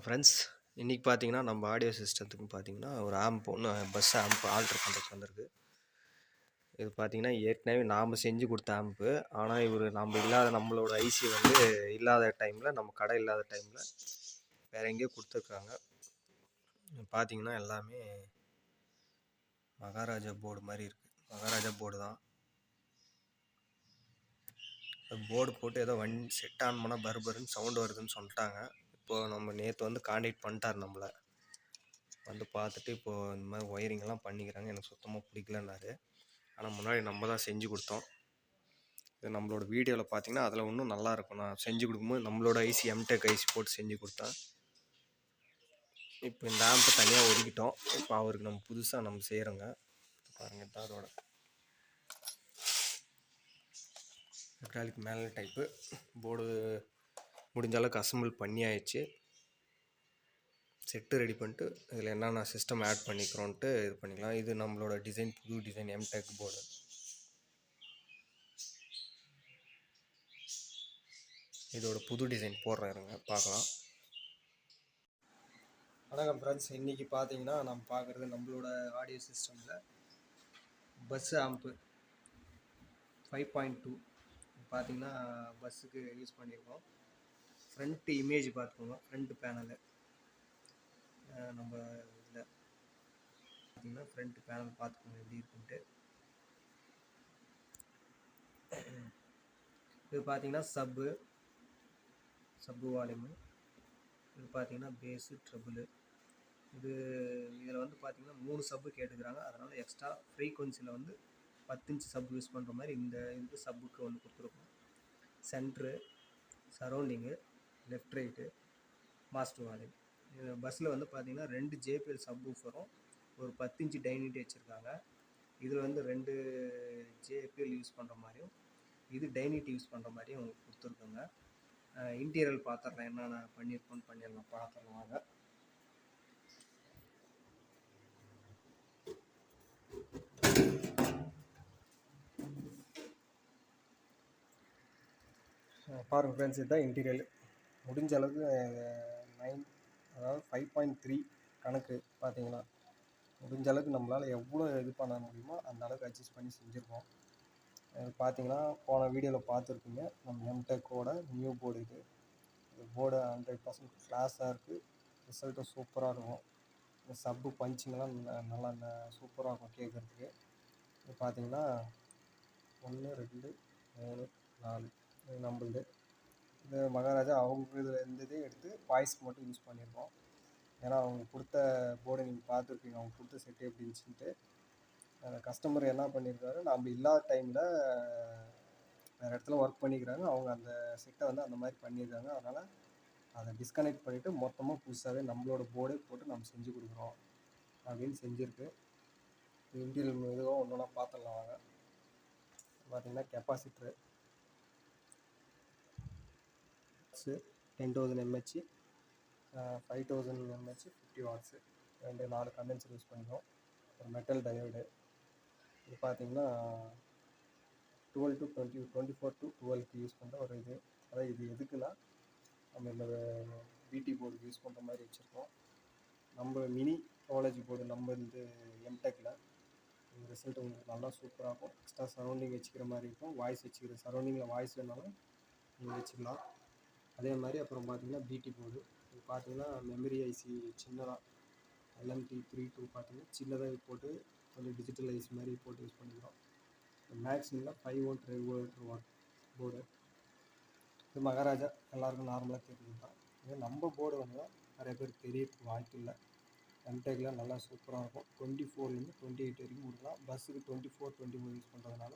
வணக்கம் ஃப்ரெண்ட்ஸ் இன்றைக்கி பார்த்தீங்கன்னா நம்ம ஆடியோ சிஸ்டத்துக்கு பார்த்தீங்கன்னா ஒரு ஆம்ப் ஒன்று பஸ் ஆம்ப் ஆல்ட்ரு பண்ணுறதுக்கு வந்திருக்கு. இது பார்த்தீங்கன்னா ஏற்கனவே நாம் செஞ்சு கொடுத்த ஆம்ப்பு ஆனால் இவர் நம்ம இல்லாத நம்மளோட ஐசி வந்து இல்லாத டைமில் நம்ம கடை இல்லாத டைமில் வேறு எங்கேயோ கொடுத்துருக்காங்க. பார்த்தீங்கன்னா எல்லாமே மகாராஜா போர்டு மாதிரி இருக்குது மகாராஜா போர்டு தான். போர்டு போட்டு ஏதோ வண்டி செட் ஆன் பண்ணால் பர்பருன்னு சவுண்டு வருதுன்னு சொல்லிட்டாங்க. இப்போது நம்ம நேற்று வந்து காண்டாக்ட் பண்ணிட்டார் நம்மளை. வந்து பார்த்துட்டு இப்போது இந்த மாதிரி ஒயரிங்லாம் பண்ணிக்கிறாங்க. எனக்கு சுத்தமாக பிடிக்கலன்னாரு. ஆனால் முன்னாடி நம்ம தான் செஞ்சு கொடுத்தோம். இது நம்மளோட வீடியோவில் பார்த்தீங்கன்னா அதில் இன்னும் நல்லா இருக்கும். நான் செஞ்சு கொடுக்கும்போது நம்மளோட ஐசி எம்டெக் ஐசி போட்டு செஞ்சு கொடுத்தேன். இப்போ இந்த ஆம்பை தனியாக ஒதுக்கிட்டோம். இப்போ அவருக்கு நம்ம புதுசாக நம்ம செய்கிறோங்க பாருங்கள் இதான் அதோட. மேலே டைப்பு போர்டு முடிஞ்ச அளவுக்கு அசம்பிள் பண்ணியாயிடுச்சு செட்டு ரெடி பண்ணிட்டு இதில் என்னென்ன சிஸ்டம் ஆட் பண்ணிக்கிறோன்ட்டு இது பண்ணிக்கலாம். இது நம்மளோட டிசைன் புது டிசைன் எம்டெக் போர்டு இதோட புது டிசைன் போடுறேன் இருங்க பார்க்கலாம். வணக்கம் ஃப்ரெண்ட்ஸ் இன்றைக்கி பார்த்தீங்கன்னா நம்ம பார்க்குறது நம்மளோட ஆடியோ சிஸ்டமில் bass amp five point two பார்த்தீங்கன்னா பஸ்ஸுக்கு யூஸ் பண்ணியிருக்கோம் ஃப்ரண்ட் இமேஜ் பார்த்துக்கோங்க ஃப்ரண்ட் பேனலு நம்ம இதில் பார்த்தீங்கன்னா ஃப்ரண்ட் பேனல் பார்த்துக்கோங்க எப்படி இருக்குன்ட்டு. இது பார்த்தீங்கன்னா சப்பு சப்பு வால்யூமு இது பார்த்தீங்கன்னா பேஸு ட்ரபுளு இது இதில் வந்து பார்த்திங்கன்னா மூணு சப்பு கேட்டுக்கிறாங்க. அதனால் எக்ஸ்ட்ரா ஃப்ரீக்வன்சியில் வந்து பத்து இன்ச்சு சப் யூஸ் பண்ணுற மாதிரி இந்த இதுக்கு சப்புக்கு ஒன்று கொடுத்துருக்கோம். Centre surrounding left right master வாலிங் இது பஸ்ஸில் வந்து பார்த்தீங்கன்னா ரெண்டு ஜேபிஎல் சப் ஊஃபரும் ஒரு பத்து இன்ச்சு டைனிட்டி வச்சுருக்காங்க. இதில் வந்து ரெண்டு ஜேபிஎல் யூஸ் பண்ணுற மாதிரியும் இது டைனிட்டி யூஸ் பண்ணுற மாதிரியும் கொடுத்துருக்கோங்க. இன்டீரியல் பார்த்துடலாம் என்னென்ன பண்ணியிருக்கோன்னு பண்ணிடலாம் பார்த்துடலாம் வாங்க. பாருங்கள் ஃப்ரெண்ட்ஸ் இதுதான் இன்டீரியல் முடிஞ்ச அளவுக்கு நைன் அதாவது ஃபைவ் பாயிண்ட் த்ரீ கணக்கு பார்த்தீங்கன்னா முடிஞ்ச அளவுக்கு நம்மளால் எவ்வளோ இது பண்ண முடியுமோ அந்த அளவுக்கு அட்ஜஸ்ட் பண்ணி செஞ்சுருக்கோம். பார்த்தீங்கன்னா போன வீடியோவில் பார்த்துருப்பீங்க நம்ம எம்டெக்கோட நியூ போர்டு இது. இது போர்டு ஹண்ட்ரட் பர்சன்ட் ஃப்ளாஷாக இருக்குது ரிசல்ட்டும் சூப்பராக இருக்கும். இந்த சப்பு பஞ்சிங்லாம் நல்லா சூப்பராக இருக்கும் கேட்குறதுக்கு இது பார்த்தீங்கன்னா ஒன்று ரெண்டு மூணு நாலு இது இந்த மகாராஜா அவங்க இதில் இருந்ததே எடுத்து வாய்ஸ்க்கு மட்டும் யூஸ் பண்ணியிருக்கோம் ஏன்னா அவங்க கொடுத்த போர்டை நீங்கள் பார்த்துருப்பீங்க. அவங்க கொடுத்த செட்டு எப்படி இருந்துச்சுன்ட்டு கஸ்டமர் என்ன பண்ணியிருக்காரு நம்ம இல்லாத டைமில் வேறு இடத்துல ஒர்க் பண்ணிக்கிறாங்க. அவங்க அந்த செட்டை வந்து அந்த மாதிரி பண்ணியிருக்காங்க. அதனால் அதை டிஸ்கனெக்ட் பண்ணிவிட்டு மொத்தமாக புதுசாகவே நம்மளோட போர்டே போட்டு நம்ம செஞ்சு கொடுக்குறோம். அப்படின்னு செஞ்சுருக்கு. இன்டீரியல் இதுவும் ஒன்று ஒன்றா பார்த்துடலாம் வாங்க. பார்த்தீங்கன்னா capacitor watts ten thousand M H five thousand M H fifty watts ரெண்டு நாலு கண்டென்சர் யூஸ் பண்ணிக்கோம் ஒரு மெட்டல் டயோடு இது பார்த்தீங்கன்னா twelve to twenty twenty four to டுவெல்க்கு use பண்ணுற ஒரு இது. அதாவது இது எதுக்குன்னா நம்ம இந்த பிடி போர்டுக்கு யூஸ் பண்ணுற மாதிரி வச்சுருக்கோம். நம்ம மினி காலேஜ் போர்டு நம்ம இந்த எம்டெக்கில் இந்த ரிசல்ட் உங்களுக்கு நல்லா சூப்பராக இருக்கும். எக்ஸ்ட்ரா சரௌண்டிங் வச்சுக்கிற மாதிரி இருக்கும். வாய்ஸ் வச்சுக்கிற சரௌண்டிங்கில் வாய்ஸ் வேணாலும் நீங்கள் வச்சுக்கலாம். அதே மாதிரி அப்புறம் பார்த்தீங்கன்னா பிடி போர்டு இது பார்த்தீங்கன்னா மெமரி ஐசி சின்னதாக எல்எம்டி த்ரீ டூ பார்த்தீங்கன்னா சின்னதாக போட்டு கொஞ்சம் டிஜிட்டல் ஐசி மாதிரி போட்டு யூஸ் பண்ணிக்கிறோம். மேக்ஸிமில் five one regulator one board இது மகாராஜா எல்லாருக்கும் நார்மலாக தெரிஞ்சது தான். இது நம்ம போர்டு வந்து நிறைய பேர் தெரியறதுக்கு வாய்ப்பு இல்லை. எம்டெக்கில் நல்லா சூப்பராக இருக்கும். டுவெண்ட்டி ஃபோர்லேருந்து டுவெண்ட்டி எயிட் வரைக்கும் கொடுக்கலாம். பஸ்ஸுக்கு twenty four twenty four use பண்ணுறதுனால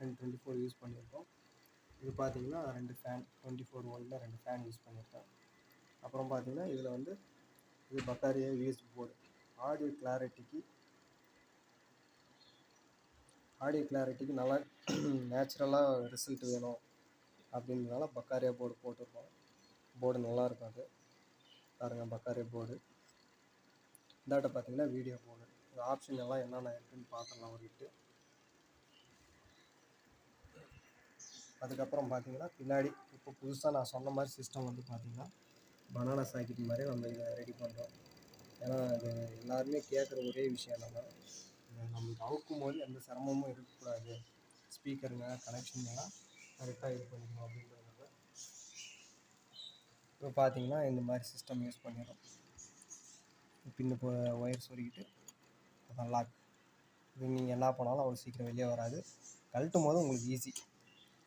ரெண்டு டுவெண்ட்டி ஃபோர் யூஸ் பண்ணியிருக்கோம். இது பார்த்தீங்கன்னா ரெண்டு ஃபேன் டுவெண்ட்டி ஃபோர் வோல்ட்டில் ரெண்டு ஃபேன் யூஸ் பண்ணியிருக்கேன். அப்புறம் பார்த்தீங்கன்னா இதில் வந்து இது பக்காரியா யூஎஸ்பி போர்டு ஆடியோ கிளாரிட்டிக்கு ஆடியோ கிளாரிட்டிக்கு நல்லா நேச்சுரலாக ரிசல்ட் வேணும் அப்படின்றதுனால பக்காரியா போர்டு போட்டிருக்கோம். போர்டு நல்லா இருக்கும் அது பாருங்கள் பக்காரியா போர்டு இந்தாட்ட பார்த்தீங்கன்னா வீடியோ போர்டு இந்த ஆப்ஷன் எல்லாம் என்னென்ன இருக்குதுன்னு பார்த்துடலாம் ஒரு அதுக்கப்புறம் பார்த்தீங்கன்னா பின்னாடி இப்போ புதுசாக நான் சொன்ன மாதிரி சிஸ்டம் வந்து பார்த்தீங்கன்னா பனானா சாக்கெட் மாதிரி நம்ம இதை ரெடி பண்ணுறோம் ஏன்னா அது எல்லாருமே கேட்குற ஒரே விஷயம் என்னென்னா நம்மளுக்கு அவுக்கும் போது எந்த சிரமமும் இருக்கக்கூடாது. ஸ்பீக்கருங்க கனெக்ஷன் எல்லாம் கரெக்டாக இது பண்ணிக்கணும் அப்படின்றதுனால. இப்போ பார்த்தீங்கன்னா இந்த மாதிரி சிஸ்டம் யூஸ் பண்ணிடுறோம். பின்னு போ ஒயர் சொருகிட்டு அதான் லாக் இது நீங்கள் என்ன பண்ணாலும் அவ்வளோ சீக்கிரம் வெளியே வராது. கழட்டும் போது உங்களுக்கு ஈஸி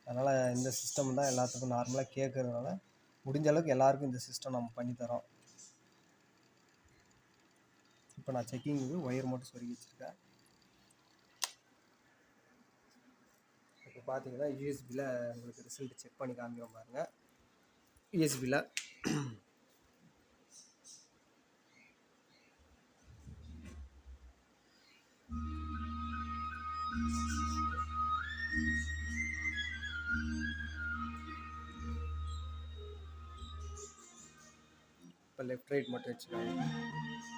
அதனால் இந்த சிஸ்டம் தான் எல்லாத்துக்கும் நார்மலாக கேட்குறதுனால முடிஞ்ச அளவுக்கு எல்லாருக்கும் இந்த சிஸ்டம் நம்ம பண்ணித்தரோம் இப்போ நான் செக்கிங்கு ஒயர் மட்டும் சொருகி வச்சுருக்கேன். இப்போ பார்த்தீங்கன்னா யூஎஸ்பியில் உங்களுக்கு ரிசல்ட் செக் பண்ணி காமிக்கிறோம் பாருங்கள் யூஎஸ்பியில் இப்போ லெஃப்ட் ரைட் மட்டும் வச்சுக்காங்க.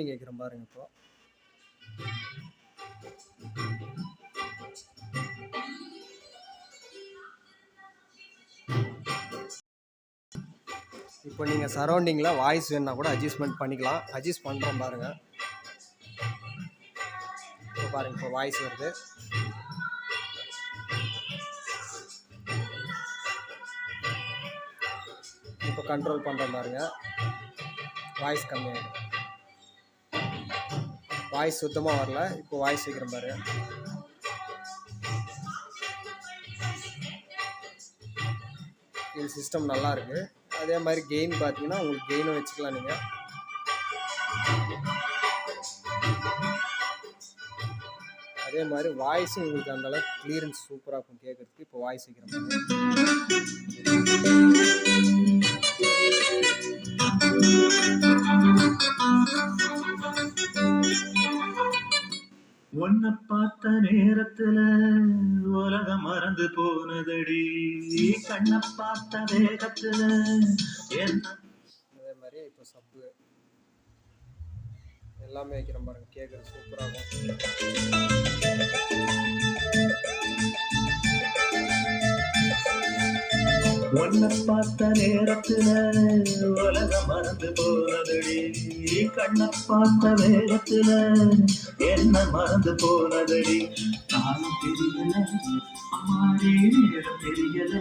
சரௌண்டிங் வைக்கிறேன் பாருங்க இப்போ. இப்போ நீங்கள் சரௌண்டிங்கில் வாய்ஸ் வேணுன்னா கூட அட்ஜஸ்ட்மெண்ட் பண்ணிக்கலாம். அட்ஜஸ்ட் பண்ணுறோம் பாருங்கள் இப்போ பாருங்க இப்போ வாய்ஸ் வருது. இப்போ கண்ட்ரோல் பண்ணுறோம் பாருங்க. வாய்ஸ் கம்மியாகிடும் வாய்ஸ் சுத்தமாக வரல. இப்போ வாய்ஸ் சீக்கிரம் பாரு. இது சிஸ்டம் நல்லா இருக்கு. அதே மாதிரி கெயின் பார்த்தீங்கன்னா உங்களுக்கு கெயினும் வச்சுக்கலாம் நீங்கள் அதே மாதிரி வாய்ஸும் உங்களுக்கு அந்தளவுக்கு கிளியரன்ஸ் சூப்பராக இருக்கும் கேட்குறதுக்கு இப்போ வாய்ஸ் வைக்கிறேன் நேரத்துல உலகம் மறந்து போனதடி. கண்ணை பார்த்த வேகத்துல என்ன அதே மாதிரி இப்போ சப்பு எல்லாமே வைக்கிறேன் பாருங்க கேட்குறது சூப்பராக உன்னை பார்த்த நேரத்துல உலகம் மறந்து போனதடி. கண்ணை பார்த்த வேகத்துல என்ன மறந்து போனதடி. காலம் தெரியல அம்மாடி நேரம் தெரியல.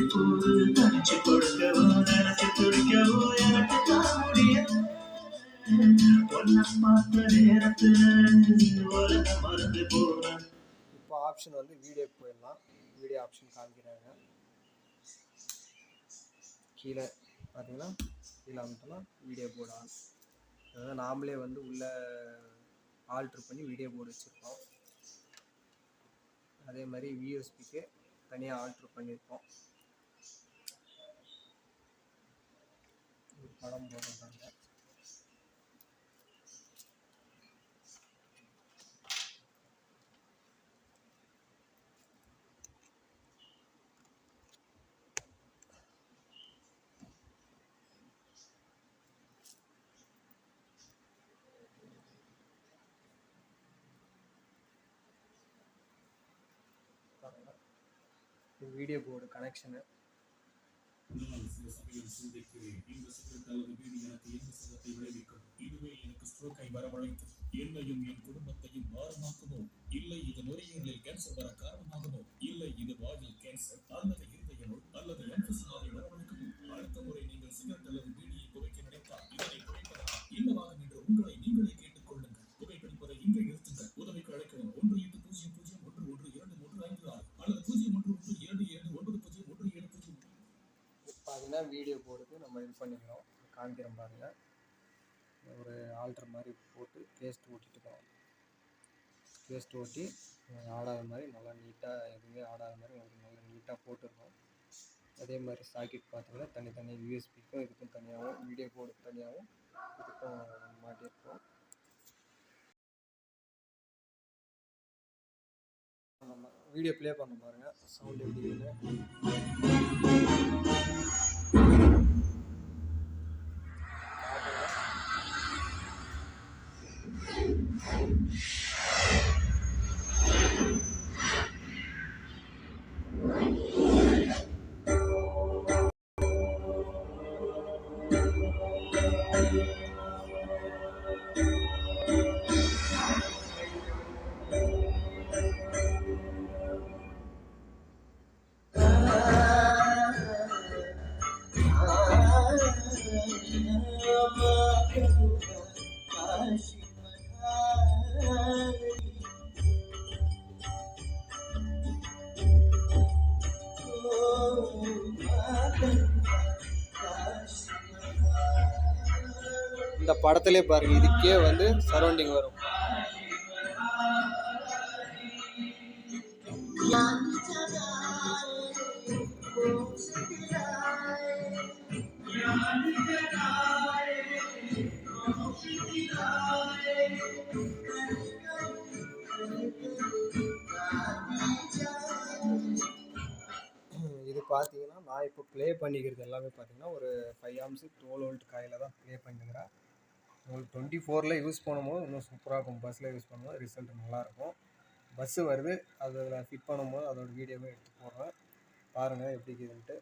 இப்போது தனிச்சு கொடுக்கவோ நினைச்சு துடிக்கவோ எனக்கு தான் முடியல உன்னை பார்த்த நேரத்துல உலகம் மறந்து போன இப்போ ஆப்ஷன் வந்து வீடியோ போயிடலாம். வீடியோ ஆப்ஷன் காமிக்கிறாங்க. கீழே பார்த்தீங்கன்னா கீழே அமுத்தோம்னா வீடியோ போர்டு ஆன் அதாவது நாமளே வந்து உள்ள ஆல்ட்ரு பண்ணி வீடியோ போர்டு வச்சுருக்கோம் அதே மாதிரி வியூஎஸ்பிக்கு தனியாக ஆல்ட்ரு பண்ணியிருக்கோம் படம் போட்டிருக்காங்க. இது வீடியோ போர்டு கனெக்ஷனு சில சமயம் சிந்திக்கிறேன் இந்த சிகரெட் அல்லது பீடி எனக்கு என்ன இதுவே எனக்கு ஸ்ட்ரோக்கை வரவழைத்து என்னையும் என் குடும்பத்தையும் பாரமாக்குமோ இல்லை இது நுரையீரலில் கேன்சர் வர காரணமாகுமோ இல்லை இது வாயில் கேன்சர் அல்லது இருதய நோய் அல்லது எம்பசிமாவை வரவழைக்குமோ அடுத்த முறை நீங்கள் சிகரெட் அல்லது பீடியை புகைக்க நினைத்தால் இதனை குறைப்பதா என்னவாகும் என்று உங்களை நீங்களே கேட்டுக்கொள்ளுங்கள் புகைப்பிடிப்பதை இங்கே நிறுத்துங்கள் உதவிக்கு அழைக்கவும் ஒன்று வீடியோ போடுறது நம்ம இது பண்ணிக்கிறோம். காமிக்கிறோம் பாருங்கள் ஒரு ஆல்ட்ரு மாதிரி போட்டு பேஸ்ட் ஓட்டிட்டு இருக்கோம் பேஸ்ட் ஓட்டி ஆடாத மாதிரி நல்லா நீட்டாக எதுவுமே ஆடாத மாதிரி உங்களுக்கு நல்லா நீட்டாக போட்டிருக்கோம் அதே மாதிரி சாக்கெட் பார்த்தீங்கன்னா தனித்தனி யூஎஸ்பிக்கும் இதுக்கும் தனியாகவும் வீடியோ போர்டுக்கு தனியாகவும் இதுக்கும் மாட்டியிருக்கோம். நம்ம வீடியோ ப்ளே பண்ண பாருங்கள் சவுண்ட் எப்படி இந்த படத்திலே பாருங்க இதுக்கே வந்து சரௌண்டிங் வரும். நான் இப்போ ப்ளே பண்ணிக்கிறது எல்லாமே பார்த்தீங்கன்னா ஒரு five amps twelve volt coil தான் ப்ளே பண்ணிக்கிறேன். உங்களுக்கு டுவெண்ட்டி ஃபோரில் யூஸ் பண்ணும்போது இன்னும் சூப்பராக இருக்கும். பஸ்ஸில் யூஸ் பண்ணும்போது ரிசல்ட் நல்லாயிருக்கும் பஸ்ஸு வருது அதில் ஃபிட் பண்ணும்போது அதோட வீடியோவே எடுத்து போடுறேன். பாருங்கள் எப்படி இருக்குதுன்ட்டு.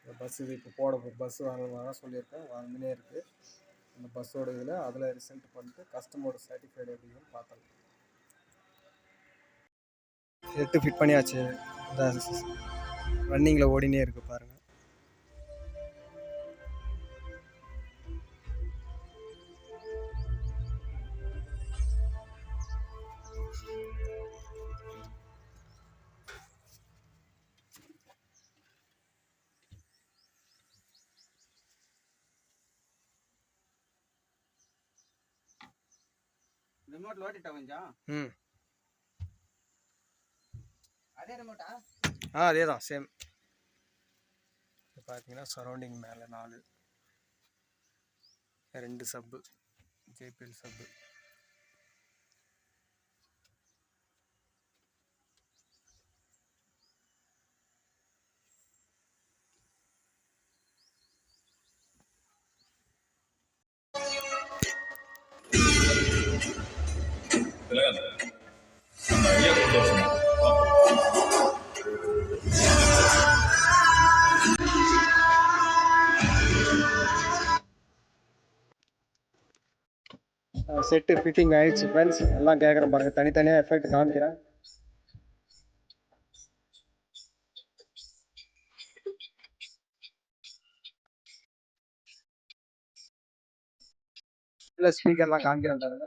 இந்த பஸ் இது இப்போ போட பஸ் வாங்க வாங்க சொல்லியிருக்கேன். வாங்கினே இருக்குது அந்த பஸ்ஸோட இதில் அதில் ரிசல்ட் பண்ணிட்டு கஸ்டமரோட சாட்டிஸ்ஃபைடு எப்படின்னு பார்த்தேன் எட்டு ஃபிட் பண்ணியாச்சு. ரன்னிங்கில் ஓடினே இருக்கு பாருங்கள் రిమోట్ లోటిట్టా కొంచెం ம் అదే రిమోటా ஆ அதே தான் சேம் இப்போ பார்த்தீங்கன்னா சரௌண்டிங் மேலே நாலு. ரெண்டு sub JBL sub Gracias. Set fitting ஆயிடுச்சு ஃப்ரெண்ட்ஸ் எல்லாம் கேட்குறேன் பாருங்கள் தனித்தனியாக எஃபெக்ட் காமிக்கிறேன். இல்லை ஸ்பீக்கர்லாம் காமிக்கிறேன் பாருங்க.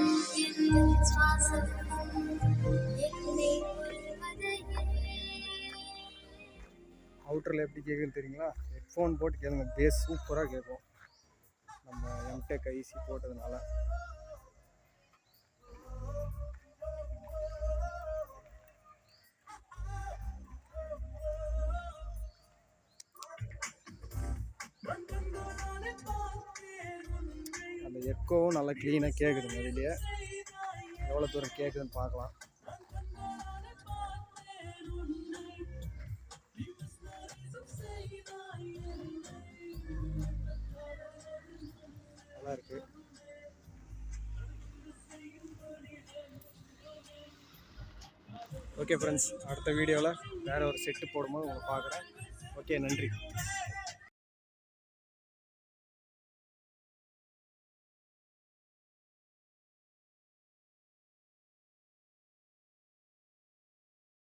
ஸ்பீக்கரில் எப்படி கேட்குன்னு தெரியுங்களா? ஹெட்ஃபோன் போட்டு கேளுங்க. பேஸ் சூப்பராக கேட்கும் நம்ம எம்டெக் ஐசி போட்டதுனால. அந்த எக்கோவும் நல்லா க்ளீனாக கேட்குது வெளியே எவ்வளோ தூரம் கேட்குதுன்னு பார்க்கலாம். ஓகே ஃப்ரெண்ட்ஸ் அடுத்த வீடியோவில் வேறு ஒரு செட்டு போடும்போது உங்களை பார்க்குறேன். ஓகே நன்றி.